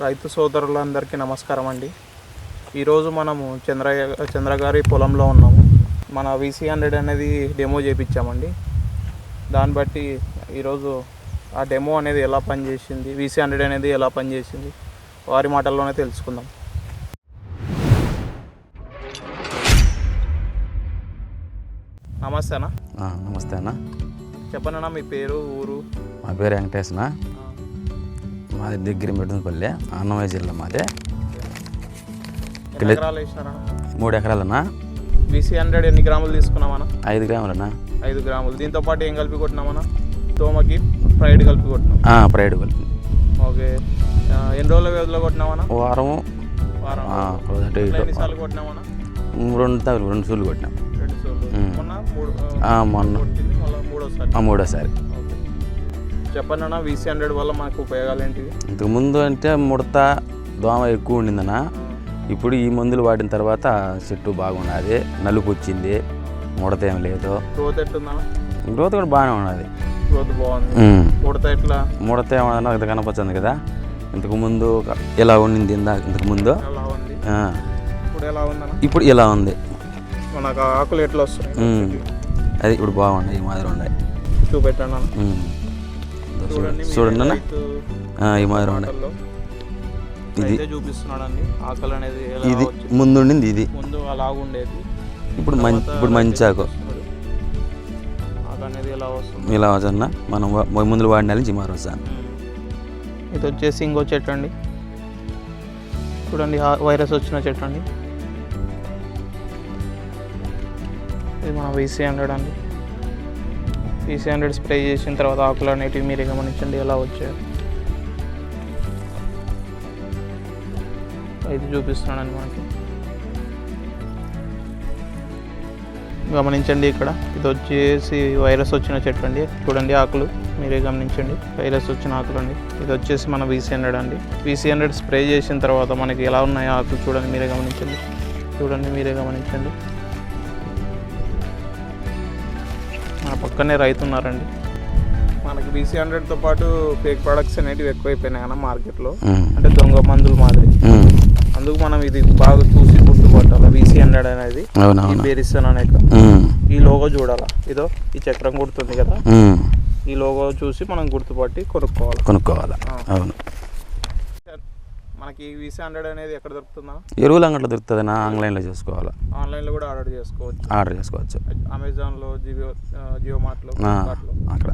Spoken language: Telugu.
రైతు సోదరులందరికీ నమస్కారం అండి. ఈరోజు మనము చంద్రయ్య చంద్రగారి పొలంలో ఉన్నాము. మన వీసీ హండ్రెడ్ అనేది డెమో చేయించామండి దాన్ని బట్టి ఈరోజు ఆ డెమో అనేది ఎలా పనిచేసింది వీసీ హండ్రెడ్ అనేది ఎలా పనిచేసింది వారి మాటల్లోనే తెలుసుకుందాం. నమస్తే అన్న. నమస్తే అన్న. చెప్పండి మీ పేరు ఊరు? మా పేరు వెంకటేశన మాది దగ్గర మెడుపల్లి అన్నమయ్య జిల్లా మాది. మూడు ఎకరాలన్నా. వీసీ హండ్రెడ్ ఎన్ని గ్రాములు తీసుకున్నామన్నా? ఐదు గ్రాములన్నా. ఐదు గ్రాములు. దీంతో పాటు ఏం కలిపి కొట్టినామన్నా? తోమకి ఫ్రైడ్ కలిపి కొట్టినాం. ప్రైడ్ గొల్లి ఓకే. ఎన్ని రోజుల వ్యవధిలో కొట్టినామన్నా? వారము వారం. ఇటు ఎన్నిసార్లు కొట్టినామన్నా? రెండు తగులు రెండు సూళ్ళు కొట్టినాం. రెండు. మొన్న మూడోసారి. చెప్పండి వీసీ హండ్రెడ్ వల్ల మనకు ఉపయోగాలు ఏంటివి? ఇంతకు ముందు అంటే ముడత దోమ ఎక్కువ ఉండిందన్న. ఇప్పుడు ఈ మందులు వాడిన తర్వాత చెట్టు బాగున్నది నలుపు వచ్చింది ముడత ఏం లేదు. గ్రోత్ గ్రోత్ కూడా బాగానే ఉన్నది. గ్రోత్ బాగుంది. ఉమ్. ఉడత ఎట్లా? ముడత ఏమన్నా ఇది కనపచ్చింది కదా. ఇంతకు ముందు ఇలా ఉండింది ఇందా ఇంతకు ముందు ఉంది? ఇప్పుడు ఎలా ఉందన్న? ఇప్పుడు ఇలా ఉంది? మనకు ఆకులు ఎట్లా వస్తున్నాయి? ఉమ్. అది ఇప్పుడు బాగున్నాయి ఈ మాదిరి ఉన్నాయి. చూపెట్టండి చూడండి అన్న. ఈ మాదిరి ఇది రైతే చూపిస్తున్నాడండి. ఆకలి అనేది ఎలా ఇది వచ్చింది. ముందు ఉండింది ఇది. ముందు అలాగుండేది. ఇప్పుడు మంచి ఇప్పుడు ఆకు ఇలా వచ్చన్న మనం ముందులు వాడిన నుంచి ఈ మాదిరి వస్తాను. ఇది వచ్చేసి ఇంకో చెట్టు అండి. చూడండి వైరస్ వచ్చిన చెట్టు అండి. ఇది మన వీసీ హండ్రెడ్ అండి. ఈసీ హండ్రెడ్ స్ప్రే చేసిన తర్వాత ఆకులు అనేటివి మీరు గమనించండి ఎలా వచ్చాయి. ఇది చూపిస్తున్నాను మనకి గమనించండి ఇక్కడ ఇది వచ్చేసి వైరస్ వచ్చిన చెట్టు అండి. చూడండి ఆకులు మీరే గమనించండి వైరస్ వచ్చిన ఆకులు అండి. ఇది వచ్చేసి మన వీసీ హండ్రెడ్ అండి. వీసీ హండ్రెడ్ స్ప్రే చేసిన తర్వాత మనకి ఎలా ఉన్నాయి ఆకులు చూడండి మీరే గమనించండి. చూడండి మీరే గమనించండి. పక్కనే రైతు ఉన్నారండి మనకి బీసీ హండ్రెడ్తో పాటు ఫేక్ ప్రొడక్ట్స్ అనేటివి ఎక్కువైపోయినాయి అన్న మార్కెట్లో. అంటే దొంగ మందుల మాదిరి. అందుకు మనం ఇది బాగా చూసి గుర్తుపట్టాలి వీసీ హండ్రెడ్ అనేది ఈ బెరిసన్ అనేక. ఈ లోగో చూడాలా ఇదో ఈ చక్రం గుర్తుంది కదా. ఈ లోగో చూసి మనం గుర్తుపట్టి కొనుక్కోవాలి కొనుక్కోవాలా. అవును మనకి వీసీ హండ్రెడ్ అనేది ఎక్కడ దొరుకుతుందా? ఎరువులు అంగట్లో దొరుకుతుందన్నా ఆన్లైన్లో చేసుకోవాలా. ఆన్లైన్లో కూడా ఆర్డర్ చేసుకోవచ్చు. ఆర్డర్ చేసుకోవచ్చు. అమెజాన్లో జియో జియో మార్ట్లో అక్కడ.